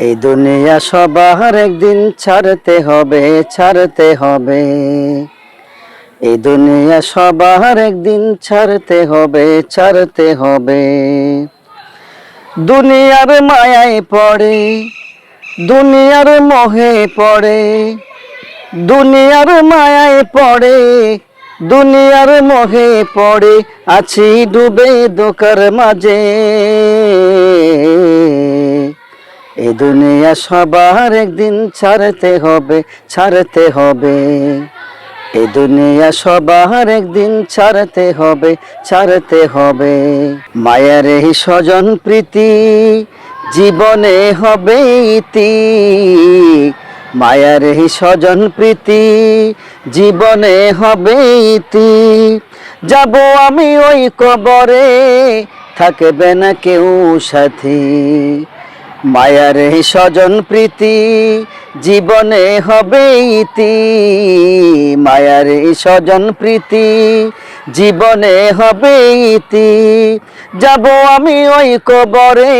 এই দুনিয়া সবার একদিন ছাড়তে হবে ছাড়তে হবে। এই দুনিয়া সবার একদিন ছাড়তে হবে ছাড়তে হবে। দুনিয়ার মায়ায় পড়ে, দুনিয়ার মোহে পড়ে, দুনিয়ার মায়ায় পড়ে, দুনিয়ার মোহে পড়ে, আছি ডুবে দোকার মাঝে। এই দুনিয়া সবার একদিন ছাড়তে হবে ছাড়তে হবে। এই দুনিয়া সবার একদিন ছাড়তে হবে ছাড়তে হবে। মায়ের এই স্বজন প্রীতি, জীবনে হবে ইতি। মায়ার এই স্বজন প্রীতি, জীবনে হবে ইতি। যাব আমি ওই কবরে, থাকবে না কেউ সাথী। মায়ার স্বজন প্রীতি, জীবনে হবে ইতি। মায়ার স্বজন প্রীতি, জীবনে হবে ইতি। যাব আমি ওই কবরে,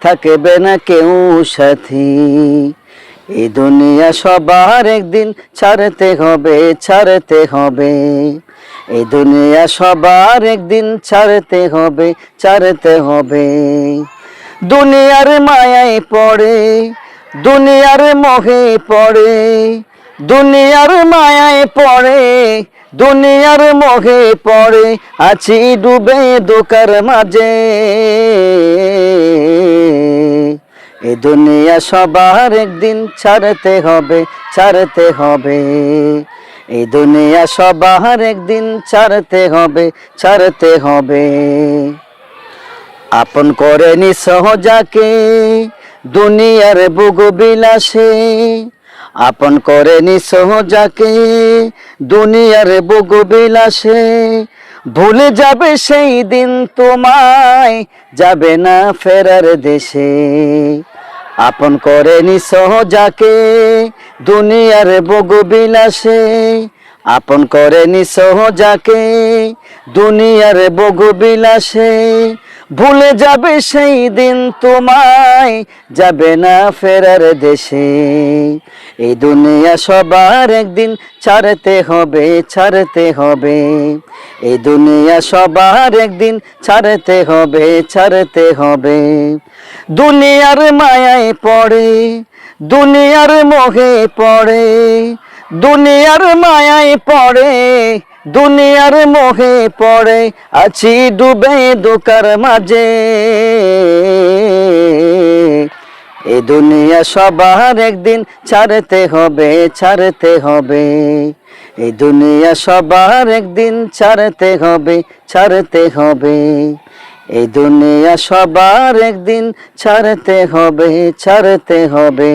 থাকবে না কেউ সাথী। এই দুনিয়া সবার একদিন ছাড়তে হবে ছাড়তে হবে। এই দুনিয়া সবার একদিন ছাড়তে হবে ছাড়তে হবে। দুনিয়ার মায়ায় পড়ে, দুনিয়ার মোহে পড়ে, দুনিয়ার মায়ায় পড়ে, দুনিয়ার মোহে পড়ে, আছি ডুবে দোকার মাঝে। এ দুনিয়া সবার একদিন ছাড়তে হবে ছাড়তে হবে। এই দুনিয়া সবার একদিন ছাড়তে হবে ছাড়তে হবে। আপন করে নি সহজাকে, দুনিয়ার বুগ বিলাসে। আপন করে নি সহজাকে, দুনিয়ার বুগ বিলাসে। ভুলে যাবে সেই দিন তোমায়, যাবে না ফেরার দেশে। আপন করে নি সহজাকে, দুনিয়ার বুগ বিলাসে। আপন করে নি সহজাকে, দুনিয়ার বগু বিলাসে। ভুলে যাবে সেই দিন তোমায়, যাবে না ফেরার দেশে। এই দুনিয়া সবার একদিন ছাড়তে হবে ছাড়তে হবে। এই দুনিয়া সবার একদিন ছাড়তে হবে ছাড়তে হবে। দুনিয়ার মায়ায় পড়ে, দুনিয়ার মোহে পড়ে, দুনিয়ার মায়ায় পড়ে। দুনিয়ার মোহে পড়ে, আছি ডুবে দোকার মাঝে। এ দুনিয়া সবার একদিন ছাড়তে হবে ছাড়তে হবে। এই দুনিয়া সবার একদিন ছাড়তে হবে ছাড়তে হবে। এই দুনিয়া সবার একদিন ছাড়তে হবে ছাড়তে হবে।